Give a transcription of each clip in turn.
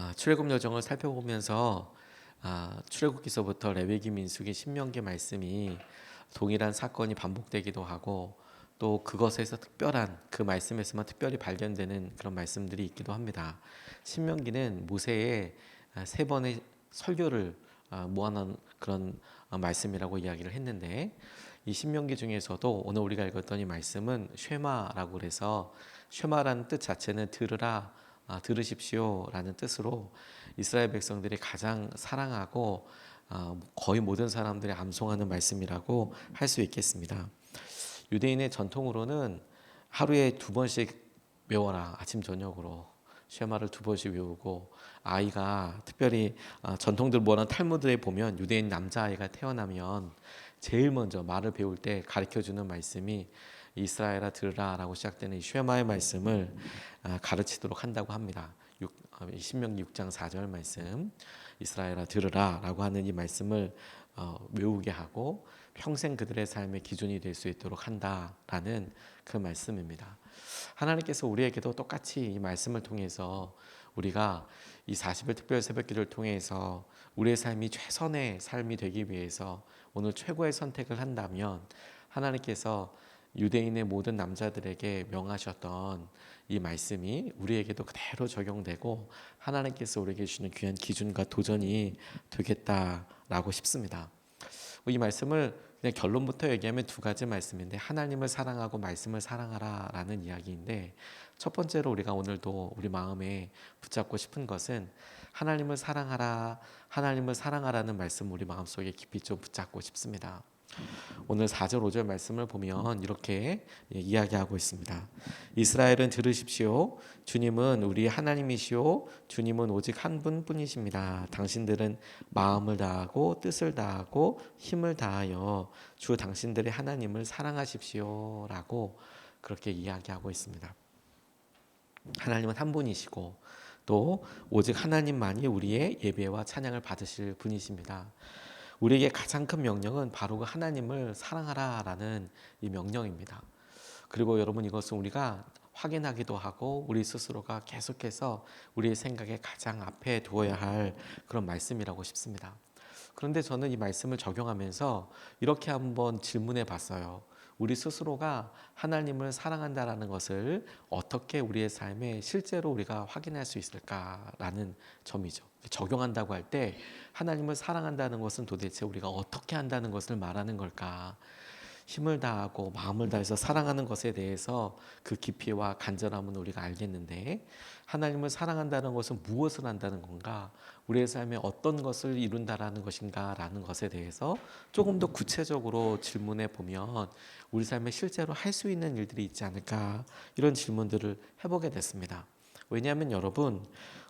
아, 출애굽 여정을 살펴보면서 아, 출애굽기서부터 레위기 민수기 신명기 말씀이 동일한 사건이 반복되기도 하고 또 그것에서 특별한 그 말씀에서만 특별히 발견되는 그런 말씀들이 있기도 합니다. 신명기는 모세의 아, 세 번의 설교를 아, 모아놓은 그런 어, 말씀이라고 이야기를 했는데 이 신명기 중에서도 오늘 우리가 읽었던 이 말씀은 쉐마라고 그래서 쉐마라는 뜻 자체는 들으라 아, 들으십시오라는 뜻으로 이스라엘 백성들이 가장 사랑하고 아, 거의 모든 사람들이 암송하는 말씀이라고 할 수 있겠습니다. 유대인의 전통으로는 하루에 두 번씩 외워라 아침 저녁으로 쉐마를 두 번씩 외우고 아이가 특별히 아, 전통들 뭐는 탈무드에 보면 유대인 남자 아이가 태어나면 제일 먼저 말을 배울 때 가르쳐 주는 말씀이 이스라엘아 들으라라고 시작되는 이 쉐마의 말씀을 아, 가르치도록 한다고 합니다. 육- 어, 이 신명기 6장 4절 말씀 이스라엘아 들으라라고 하는 이 말씀을 어, 외우게 하고 평생 그들의 삶의 기준이 될 수 있도록 한다라는 그 말씀입니다. 하나님께서 우리에게도 똑같이 이 말씀을 통해서 우리가 이 40일 특별 새벽기를 통해서 우리의 삶이 최선의 삶이 되기 위해서 오늘 최고의 선택을 한다면 하나님께서 유대인의 모든 남자들에게 명하셨던 이 말씀이 우리에게도 그대로 적용되고 하나님께서 우리에게 주시는 귀한 기준과 도전이 되겠다라고 싶습니다. 이 말씀을 그냥 결론부터 얘기하면 두 가지 말씀인데 하나님을 사랑하고 말씀을 사랑하라라는 이야기인데 첫 번째로 우리가 오늘도 우리 마음에 붙잡고 싶은 것은 하나님을 사랑하라 하나님을 사랑하라는 말씀 우리 마음속에 깊이 좀 붙잡고 싶습니다. 오늘 4절 5절 말씀을 보면 이렇게 예, 이야기하고 있습니다. 이스라엘은 들으십시오. 주님은 우리 하나님이시오. 주님은 오직 한 분뿐이십니다. 당신들은 마음을 다하고 뜻을 다하고 힘을 다하여 주 당신들의 하나님을 사랑하십시오라고 그렇게 이야기하고 있습니다. 하나님은 한 분이시고 또 오직 하나님만이 우리의 예배와 찬양을 받으실 분이십니다. 우리에게 가장 큰 명령은 바로 그 하나님을 사랑하라라는 이 명령입니다. 그리고 여러분 이것은 우리가 확인하기도 하고 우리 스스로가 계속해서 우리의 생각에 가장 앞에 두어야 할 그런 말씀이라고 싶습니다. 그런데 저는 이 말씀을 적용하면서 이렇게 한번 질문해 봤어요. 우리 스스로가 하나님을 사랑한다라는 것을 어떻게 우리의 삶에 실제로 우리가 확인할 수 있을까라는 점이죠. 적용한다고 할 때 하나님을 사랑한다는 것은 도대체 우리가 어떻게 한다는 것을 말하는 걸까? 힘을 다하고 마음을 다해서 사랑하는 것에 대해서 그 깊이와 간절함은 우리가 알겠는데 하나님을 사랑한다는 것은 무엇을 한다는 건가? 우리의 삶에 어떤 것을 이룬다라는 것인가라는 것에 대해서 조금 더 구체적으로 질문해 보면 우리 삶에 실제로 할 수 있는 일들이 있지 않을까 이런 질문들을 해보게 됐습니다. 왜냐하면 여러분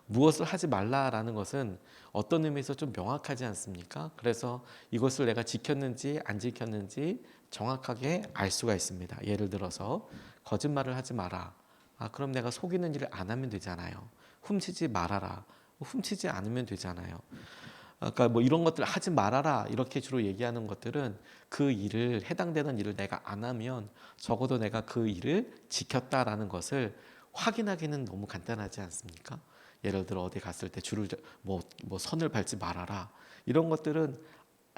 무엇을 하지 말라라는 것은 어떤 의미에서 좀 명확하지 않습니까? 그래서 이것을 내가 지켰는지 안 지켰는지 정확하게 알 수가 있습니다. 예를 들어서 거짓말을 하지 마라. 아, 그럼 내가 속이는 일을 안 하면 되잖아요. 훔치지 말아라. 훔치지 않으면 되잖아요. 아까 뭐 이런 것들 하지 말아라 이렇게 주로 얘기하는 것들은 그 일을 해당되는 일을 내가 안 하면 적어도 내가 그 일을 지켰다라는 것을 확인하기는 너무 간단하지 않습니까? 예를 들어 어디 갔을 때 줄을 뭐, 뭐 선을 밟지 말아라 이런 것들은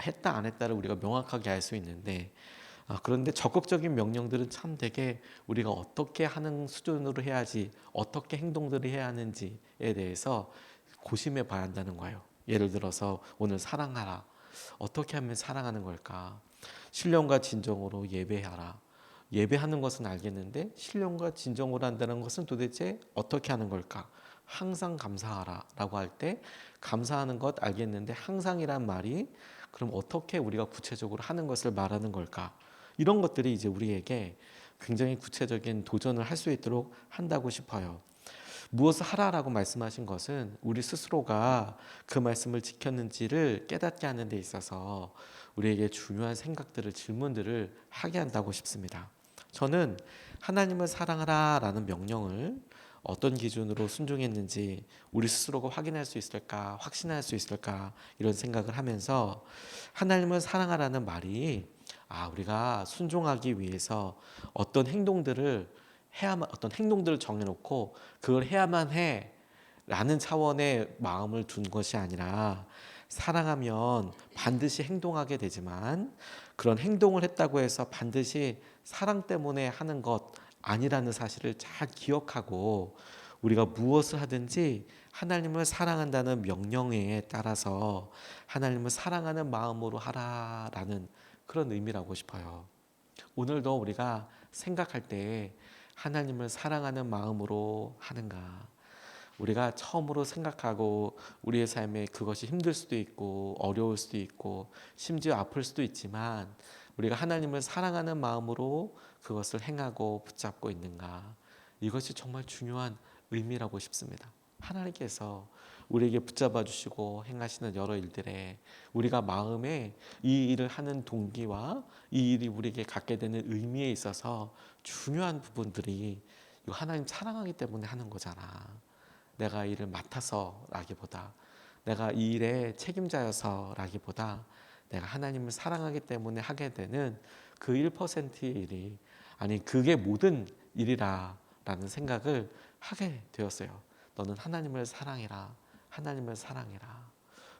했다 안 했다를 우리가 명확하게 알 수 있는데 아, 그런데 적극적인 명령들은 참 되게 우리가 어떻게 하는 수준으로 해야지 어떻게 행동들을 해야 하는지에 대해서 고심해 봐야 한다는 거예요. 예를 들어서 오늘 사랑하라 어떻게 하면 사랑하는 걸까? 신령과 진정으로 예배하라. 예배하는 것은 알겠는데 신령과 진정으로 한다는 것은 도대체 어떻게 하는 걸까? 항상 감사하라라고 할 때 감사하는 것 알겠는데 항상이란 말이 그럼 어떻게 우리가 구체적으로 하는 것을 말하는 걸까? 이런 것들이 이제 우리에게 굉장히 구체적인 도전을 할 수 있도록 한다고 싶어요. 무엇을 하라라고 말씀하신 것은 우리 스스로가 그 말씀을 지켰는지를 깨닫게 하는 데 있어서 우리에게 중요한 생각들을 질문들을 하게 한다고 싶습니다. 저는 하나님을 사랑하라라는 명령을 어떤 기준으로 순종했는지 우리 스스로가 확인할 수 있을까, 확신할 수 있을까 이런 생각을 하면서 하나님을 사랑하라는 말이 아 우리가 순종하기 위해서 어떤 행동들을 해야만 어떤 행동들을 정해놓고 그걸 해야만 해. 라는 차원의 마음을 둔 것이 아니라 사랑하면 반드시 행동하게 되지만 그런 행동을 했다고 해서 반드시 사랑 때문에 하는 것 아니라는 사실을 잘 기억하고 우리가 무엇을 하든지 하나님을 사랑한다는 명령에 따라서 하나님을 사랑하는 마음으로 하라라는 그런 의미라고 싶어요. 오늘도 우리가 생각할 때 하나님을 사랑하는 마음으로 하는가? 우리가 처음으로 생각하고 우리의 삶에 그것이 힘들 수도 있고 어려울 수도 있고 심지어 아플 수도 있지만 우리가 하나님을 사랑하는 마음으로 그것을 행하고 붙잡고 있는가? 이것이 정말 중요한 의미라고 싶습니다. 하나님께서 우리에게 붙잡아 주시고 행하시는 여러 일들에 우리가 마음에 이 일을 하는 동기와 이 일이 우리에게 갖게 되는 의미에 있어서 중요한 부분들이 이거 하나님 사랑하기 때문에 하는 거잖아. 내가 일을 맡아서라기보다 내가 이 일의 책임자여서라기보다 내가 하나님을 사랑하기 때문에 하게 되는 그 1%의 일이 아니 그게 모든 일이라라는 생각을 하게 되었어요. 너는 하나님을 사랑해라. 하나님을 사랑해라.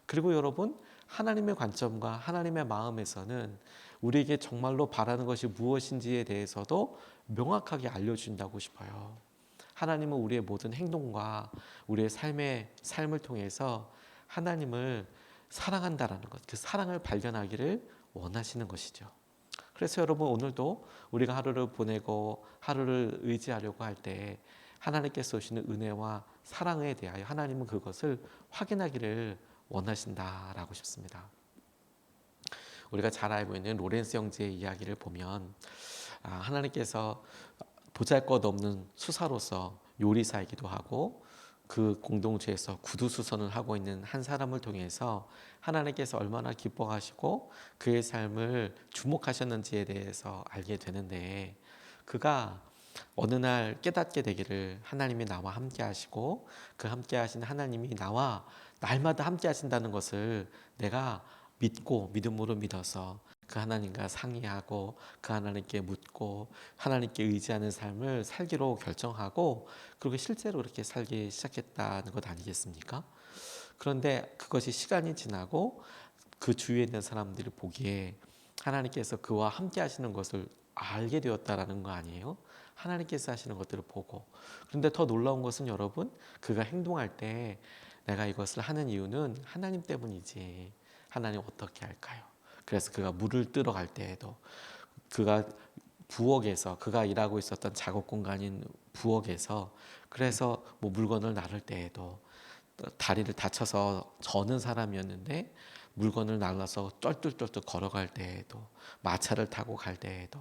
그리고 여러분 하나님의 관점과 하나님의 마음에서는 우리에게 정말로 바라는 것이 무엇인지에 대해서도 명확하게 알려준다고 싶어요. 하나님은 우리의 모든 행동과 우리의 삶의 삶을 통해서 하나님을 사랑한다라는 것, 그 사랑을 발견하기를 원하시는 것이죠. 그래서 여러분 오늘도 우리가 하루를 보내고 하루를 의지하려고 할 때 하나님께서 오시는 은혜와 사랑에 대하여 하나님은 그것을 확인하기를 원하신다라고 싶습니다. 우리가 잘 알고 있는 로렌스 형제의 이야기를 보면 아, 하나님께서 보잘것없는 수사로서 요리사이기도 하고 그 공동체에서 구두 수선을 하고 있는 한 사람을 통해서 하나님께서 얼마나 기뻐하시고 그의 삶을 주목하셨는지에 대해서 알게 되는데 그가 어느 날 깨닫게 되기를 하나님이 나와 함께 하시고 그 함께 하신 하나님이 나와 날마다 함께 하신다는 것을 내가 믿고 믿음으로 믿어서 그 하나님과 상의하고 그 하나님께 묻고 하나님께 의지하는 삶을 살기로 결정하고 그리고 실제로 그렇게 살기 시작했다는 것 아니겠습니까? 그런데 그것이 시간이 지나고 그 주위에 있는 사람들이 보기에 하나님께서 그와 함께 하시는 것을 알게 되었다라는 거 아니에요? 하나님께서 하시는 것들을 보고 그런데 더 놀라운 것은 여러분 그가 행동할 때 내가 이것을 하는 이유는 하나님 때문이지 하나님 어떻게 할까요? 그래서 그가 물을 뜨러 갈 때에도 그가 부엌에서 그가 일하고 있었던 작업 공간인 부엌에서 그래서 뭐 물건을 나를 때에도 다리를 다쳐서 저는 사람이었는데 물건을 날라서 쩔뚝쩔뚝 걸어갈 때에도 마차를 타고 갈 때에도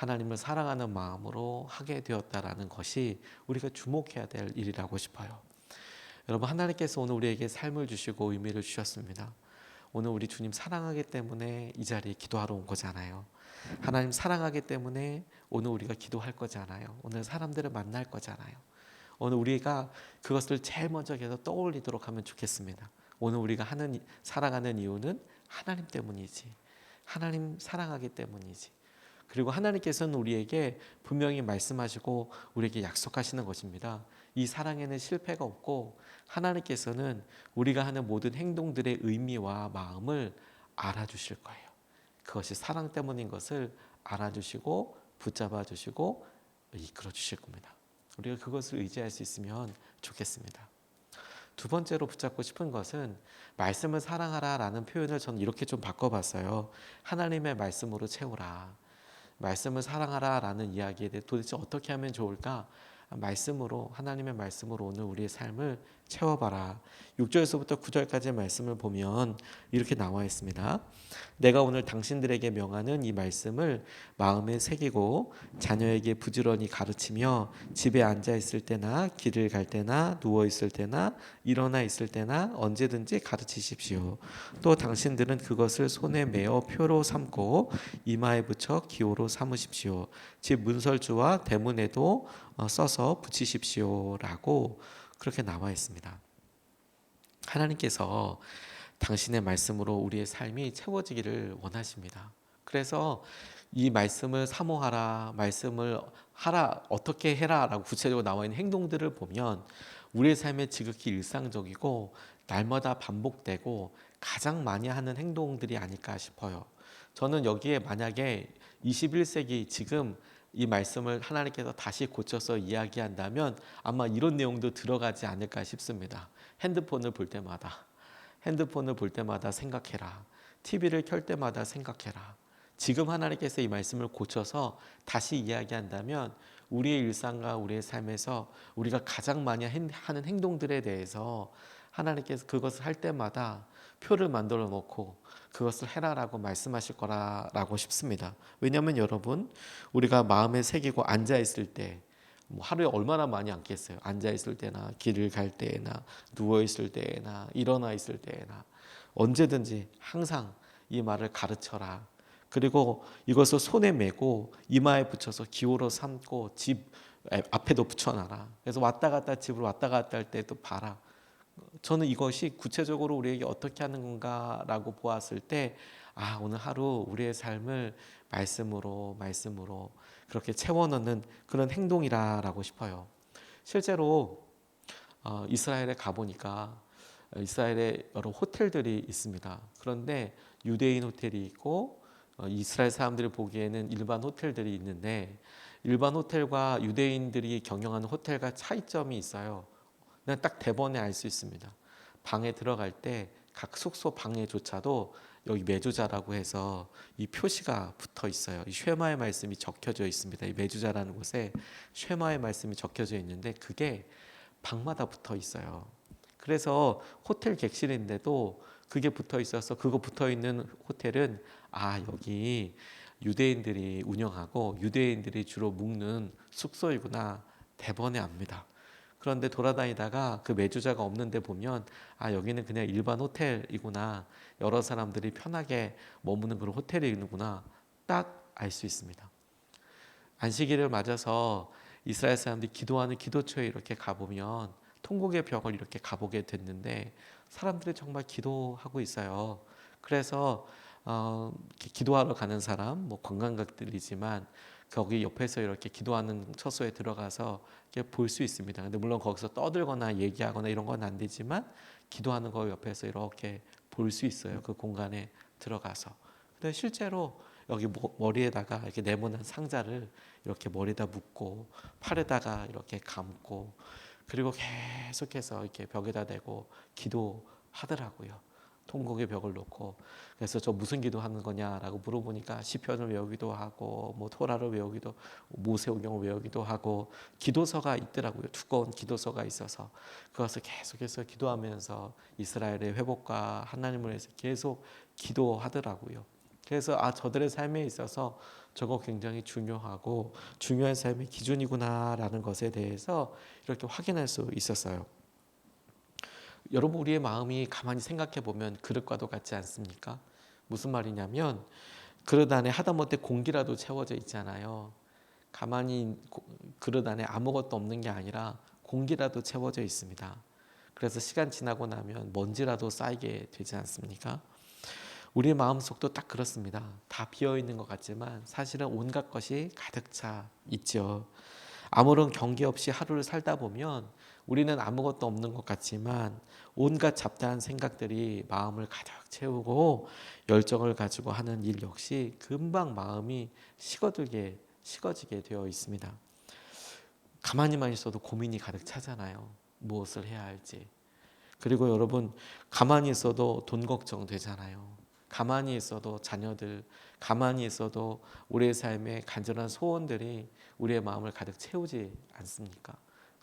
하나님을 사랑하는 마음으로 하게 되었다라는 것이 우리가 주목해야 될 일이라고 싶어요. 여러분 하나님께서 오늘 우리에게 삶을 주시고 의미를 주셨습니다. 오늘 우리 주님 사랑하기 때문에 이 자리에 기도하러 온 거잖아요. 하나님 사랑하기 때문에 오늘 우리가 기도할 거잖아요. 오늘 사람들을 만날 거잖아요. 오늘 우리가 그것을 제일 먼저 계속 떠올리도록 하면 좋겠습니다. 오늘 우리가 하는 살아가는 이유는 하나님 때문이지. 하나님 사랑하기 때문이지. 그리고 하나님께서는 우리에게 분명히 말씀하시고 우리에게 약속하시는 것입니다. 이 사랑에는 실패가 없고 하나님께서는 우리가 하는 모든 행동들의 의미와 마음을 알아주실 거예요. 그것이 사랑 때문인 것을 알아주시고 붙잡아 주시고 이끌어 주실 겁니다. 우리가 그것을 의지할 수 있으면 좋겠습니다. 두 번째로 붙잡고 싶은 것은 말씀을 사랑하라 라는 표현을 저는 이렇게 좀 바꿔봤어요. 하나님의 말씀으로 채우라. 말씀을 사랑하라 라는 이야기에 대해 도대체 어떻게 하면 좋을까? 말씀으로 하나님의 말씀으로 오늘 우리의 삶을 채워봐라. 6절에서부터 9절까지의 말씀을 보면 이렇게 나와 있습니다. 내가 오늘 당신들에게 명하는 이 말씀을 마음에 새기고 자녀에게 부지런히 가르치며 집에 앉아 있을 때나 길을 갈 때나 누워 있을 때나 일어나 있을 때나 언제든지 가르치십시오. 또 당신들은 그것을 손에 메어 표로 삼고 이마에 붙여 기호로 삼으십시오. 집 문설주와 대문에도 어, 써서 붙이십시오라고 그렇게 나와 있습니다. 하나님께서 당신의 말씀으로 우리의 삶이 채워지기를 원하십니다. 그래서 이 말씀을 사모하라, 말씀을 하라, 어떻게 해라라고 구체적으로 나와 있는 행동들을 보면 우리의 삶에 지극히 일상적이고 날마다 반복되고 가장 많이 하는 행동들이 아닐까 싶어요. 저는 여기에 만약에 21세기 지금 이 말씀을 하나님께서 다시 고쳐서 이야기한다면 아마 이런 내용도 들어가지 않을까 싶습니다. 핸드폰을 볼 때마다 핸드폰을 볼 때마다 생각해라. TV를 켤 때마다 생각해라. 지금 하나님께서 이 말씀을 고쳐서 다시 이야기한다면 우리의 일상과 우리의 삶에서 우리가 가장 많이 하는 행동들에 대해서 하나님께서 그것을 할 때마다 표를 만들어 놓고 그것을 해라라고 말씀하실 거라라고 싶습니다. 왜냐하면 여러분 우리가 마음에 새기고 앉아 있을 때 뭐 하루에 얼마나 많이 앉겠어요. 앉아 있을 때나 길을 갈 때나 누워 있을 때나 일어나 있을 때나 언제든지 항상 이 말을 가르쳐라. 그리고 이것을 손에 메고 이마에 붙여서 기호로 삼고 집 앞에도 붙여놔라. 그래서 왔다 갔다 집으로 왔다 갔다 할 때도 봐라. 저는 이것이 구체적으로 우리에게 어떻게 하는 건가라고 보았을 때, 아, 오늘 하루 우리의 삶을 말씀으로, 말씀으로 그렇게 채워넣는 그런 행동이라라고 싶어요. 실제로 어, 이스라엘에 가보니까 이스라엘에 여러 호텔들이 있습니다. 그런데 유대인 호텔이 있고 어, 이스라엘 사람들이 보기에는 일반 호텔들이 있는데 일반 호텔과 유대인들이 경영하는 호텔과 차이점이 있어요. 그냥 딱 대본에 알 수 있습니다. 방에 들어갈 때 각 숙소 방에조차도 여기 매주자라고 해서 이 표시가 붙어 있어요. 이 쉐마의 말씀이 적혀져 있습니다. 이 매주자라는 곳에 쉐마의 말씀이 적혀져 있는데 그게 방마다 붙어 있어요. 그래서 호텔 객실인데도 그게 붙어 있어서 그거 붙어 있는 호텔은 아 여기 유대인들이 운영하고 유대인들이 주로 묵는 숙소이구나 대번에 압니다. 그런데 돌아다니다가 그 매주자가 없는데 보면 아 여기는 그냥 일반 호텔이구나 여러 사람들이 편하게 머무는 그런 호텔이구나 딱 알 수 있습니다. 안식일을 맞아서 이스라엘 사람들이 기도하는 기도처에 이렇게 가보면 통곡의 벽을 이렇게 가보게 됐는데 사람들이 정말 기도하고 있어요. 그래서 어, 기도하러 가는 사람, 뭐 관광객들이지만 거기 옆에서 이렇게 기도하는 처소에 들어가서 볼 수 있습니다. 근데 물론 거기서 떠들거나 얘기하거나 이런 건 안 되지만 기도하는 거 옆에서 이렇게 볼 수 있어요. 그 공간에 들어가서. 근데 실제로 여기 머리에다가 이렇게 네모난 상자를 이렇게 머리에다 묶고 팔에다가 이렇게 감고 그리고 계속해서 이렇게 벽에다 대고 기도하더라고요. 통곡의 벽을 놓고 그래서 저 무슨 기도하는 거냐라고 물어보니까 시편을 외우기도 하고 뭐 토라를 외우기도 모세오경을 외우기도 하고 기도서가 있더라고요. 두꺼운 기도서가 있어서. 그것을 계속해서 기도하면서 이스라엘의 회복과 하나님을 위해서 계속 기도하더라고요. 그래서 아 저들의 삶에 있어서 저거 굉장히 중요하고 중요한 삶의 기준이구나라는 것에 대해서 이렇게 확인할 수 있었어요. 여러분 우리의 마음이 가만히 생각해 보면 그릇과도 같지 않습니까? 무슨 말이냐면 그릇 안에 하다못해 공기라도 채워져 있잖아요. 가만히 그릇 안에 아무것도 없는 게 아니라 공기라도 채워져 있습니다. 그래서 시간 지나고 나면 먼지라도 쌓이게 되지 않습니까? 우리의 마음속도 딱 그렇습니다. 다 비어 있는 것 같지만 사실은 온갖 것이 가득 차 있죠. 아무런 경계 없이 하루를 살다 보면 우리는 아무것도 없는 것 같지만 온갖 잡다한 생각들이 마음을 가득 채우고 열정을 가지고 하는 일 역시 금방 마음이 식어들게 식어지게 되어 있습니다. 가만히만 있어도 고민이 가득 차잖아요. 무엇을 해야 할지. 그리고 여러분 가만히 있어도 돈 걱정 되잖아요. 가만히 있어도 자녀들, 가만히 있어도 우리의 삶에 간절한 소원들이 우리의 마음을 가득 채우지 않습니까?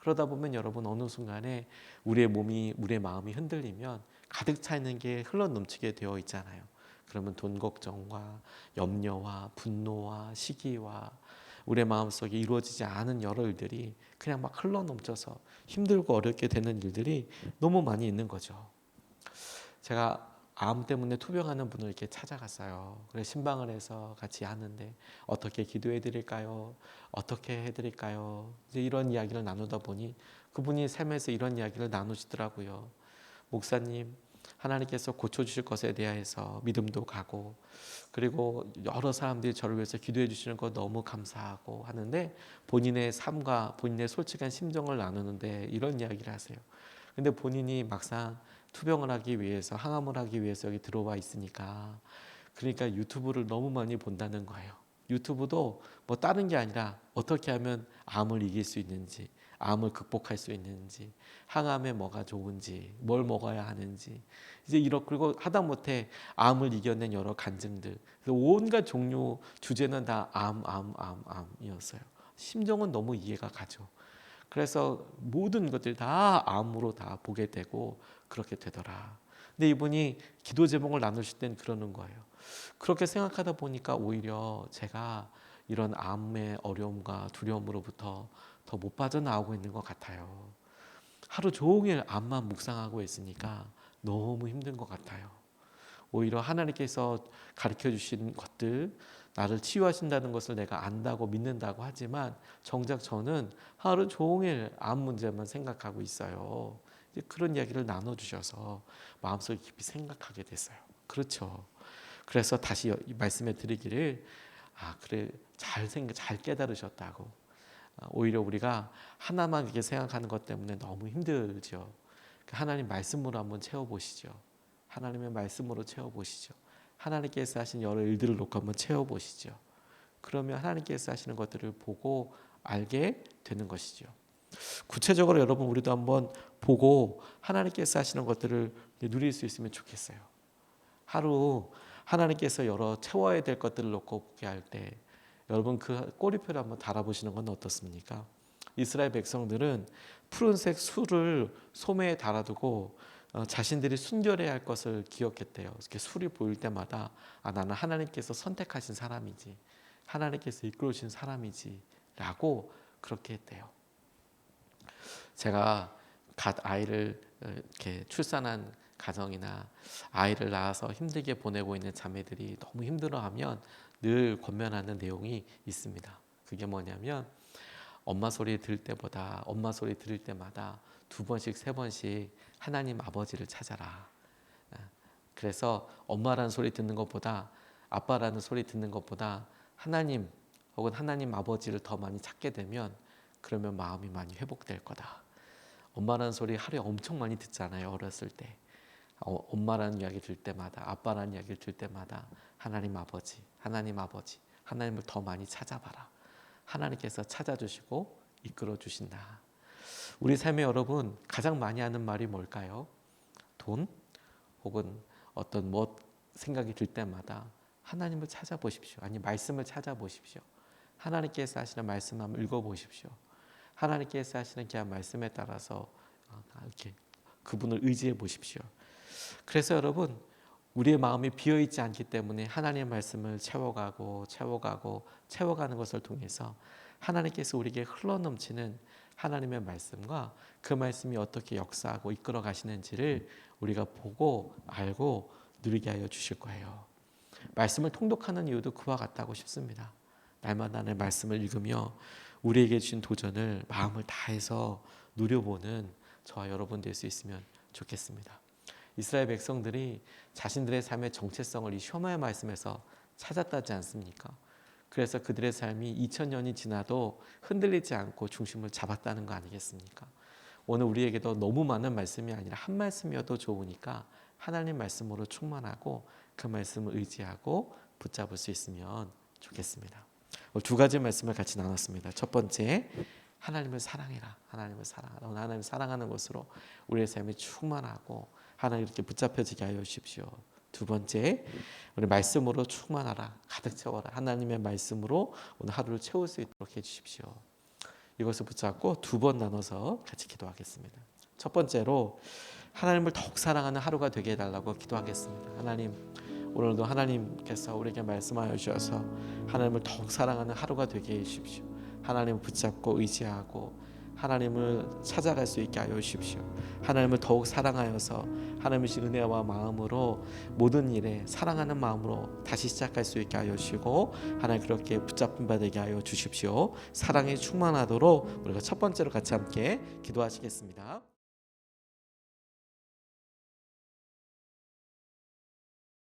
그러다 보면 여러분 어느 순간에 우리의 몸이 우리의 마음이 흔들리면 가득 차 있는 게 흘러 넘치게 되어 있잖아요. 그러면 돈 걱정과 염려와 분노와 시기와 우리의 마음속에 이루어지지 않은 여러 일들이 그냥 막 흘러 넘쳐서 힘들고 어렵게 되는 일들이 너무 많이 있는 거죠. 제가 암 때문에 투병하는 분을 이렇게 찾아갔어요. 그래 신방을 해서 같이 하는데 어떻게 기도해 드릴까요? 어떻게 해 드릴까요? 이제 이런 이야기를 나누다 보니 그분이 삶에서 이런 이야기를 나누시더라고요. 목사님, 하나님께서 고쳐 주실 것에 대해서 믿음도 가고 그리고 여러 사람들이 저를 위해서 기도해 주시는 거 너무 감사하고 하는데 본인의 삶과 본인의 솔직한 심정을 나누는데 이런 이야기를 하세요. 근데 본인이 막상 투병을 하기 위해서 항암을 하기 위해서 여기 들어와 있으니까 그러니까 유튜브를 너무 많이 본다는 거예요. 유튜브도 뭐 다른 게 아니라 어떻게 하면 암을 이길 수 있는지, 암을 극복할 수 있는지, 항암에 뭐가 좋은지, 뭘 먹어야 하는지, 이제 이렇 그리고 하다 못해 암을 이겨낸 여러 간증들, 그래서 온갖 종류 주제는 다 암, 암, 암, 암이었어요. 심정은 너무 이해가 가죠. 그래서 모든 것들 다 암으로 다 보게 되고 그렇게 되더라. 근데 이분이 기도 제목을 나누실 땐 그러는 거예요. 그렇게 생각하다 보니까 오히려 제가 이런 암의 어려움과 두려움으로부터 더 못 빠져나오고 있는 것 같아요. 하루 종일 암만 묵상하고 있으니까 너무 힘든 것 같아요. 오히려 하나님께서 가르쳐 주신 것들, 나를 치유하신다는 것을 내가 안다고 믿는다고 하지만 정작 저는 하루 종일 암 문제만 생각하고 있어요. 그런 이야기를 나눠주셔서 마음속에 깊이 생각하게 됐어요. 그렇죠. 그래서 다시 이 말씀에 드리기를 아 그래 잘 생각 잘 깨달으셨다고 아, 오히려 우리가 하나만 이렇게 생각하는 것 때문에 너무 힘들죠. 그 하나님 말씀으로 한번 채워보시죠. 하나님의 말씀으로 채워보시죠. 하나님께서 하신 여러 일들을 놓고 한번 채워보시죠. 그러면 하나님께서 하시는 것들을 보고 알게 되는 것이죠. 구체적으로 여러분 우리도 한번 보고 하나님께서 하시는 것들을 누릴 수 있으면 좋겠어요. 하루 하나님께서 여러 채워야 될 것들을 놓고 보게 할 때 여러분 그 꼬리표를 한번 달아보시는 건 어떻습니까? 이스라엘 백성들은 푸른색 술을 소매에 달아두고 어, 자신들이 순결해야 할 것을 기억했대요. 이렇게 술이 보일 때마다 아 나는 하나님께서 선택하신 사람이지, 하나님께서 이끌어주신 사람이지라고 그렇게 했대요. 제가 갓 아이를 어, 이렇게 출산한 가정이나 아이를 낳아서 힘들게 보내고 있는 자매들이 너무 힘들어하면 늘 권면하는 내용이 있습니다. 그게 뭐냐면 엄마 소리 들을 때보다 엄마 소리 들을 때마다 두 번씩 세 번씩 하나님 아버지를 찾아라. 그래서 엄마라는 소리 듣는 것보다 아빠라는 소리 듣는 것보다 하나님 혹은 하나님 아버지를 더 많이 찾게 되면 그러면 마음이 많이 회복될 거다. 엄마라는 소리 하루에 엄청 많이 듣잖아요. 어렸을 때. 어, 엄마라는 이야기 들 때마다 아빠라는 이야기를 들 때마다 하나님 아버지, 하나님 아버지, 하나님을 더 많이 찾아봐라. 하나님께서 찾아주시고 이끌어 주신다. 우리 삶의 여러분 가장 많이 하는 말이 뭘까요? 돈 혹은 어떤 뭐 생각이 들 때마다 하나님을 찾아보십시오. 아니 말씀을 찾아보십시오. 하나님께서 하시는 말씀 한번 읽어보십시오. 하나님께서 하시는 그 말씀에 따라서 어, 이렇게 그분을 의지해 보십시오. 그래서 여러분 우리의 마음이 비어 있지 않기 때문에 하나님의 말씀을 채워가고 채워가고 채워가는 것을 통해서 하나님께서 우리에게 흘러넘치는 하나님의 말씀과 그 말씀이 어떻게 역사하고 이끌어 가시는지를 우리가 보고 알고 누리게 하여 주실 거예요. 말씀을 통독하는 이유도 그와 같다고 싶습니다. 날마다 내 말씀을 읽으며 우리에게 주신 도전을 마음을 다해서 누려보는 저와 여러분 될 수 있으면 좋겠습니다. 이스라엘 백성들이 자신들의 삶의 정체성을 이 셔마의 말씀에서 찾았다지 않습니까? 그래서 그들의 삶이 2000년이 지나도 흔들리지 않고 중심을 잡았다는 거 아니겠습니까? 오늘 우리에게도 너무 많은 말씀이 아니라 한 말씀이어도 좋으니까 하나님 말씀으로 충만하고 그 말씀을 의지하고 붙잡을 수 있으면 좋겠습니다. 두 가지 말씀을 같이 나눴습니다. 첫 번째, 하나님을 사랑해라. 하나님을 사랑하라. 하나님을 사랑하는 것으로 우리의 삶이 충만하고 하나님 이렇게 붙잡혀지게 하여 주십시오. 두 번째, 우리 말씀으로 충만하라. 가득 채워라. 하나님의 말씀으로 오늘 하루를 채울 수 있도록 해 주십시오. 이것을 붙잡고 두 번 나눠서 같이 기도하겠습니다. 첫 번째로 하나님을 더욱 사랑하는 하루가 되게 해달라고 기도하겠습니다. 하나님, 오늘도 하나님께서 우리에게 말씀하여 주셔서 하나님을 더욱 사랑하는 하루가 되게 해 주십시오. 하나님을 붙잡고 의지하고 하나님을 찾아갈 수 있게 하여 주십시오. 하나님을 더욱 사랑하여서 하나님의 은혜와 마음으로 모든 일에 사랑하는 마음으로 다시 시작할 수 있게 하여 주시고 하나님 그렇게 붙잡힌 바 되게 하여 주십시오. 사랑에 충만하도록 우리가 첫 번째로 같이 함께 기도하시겠습니다.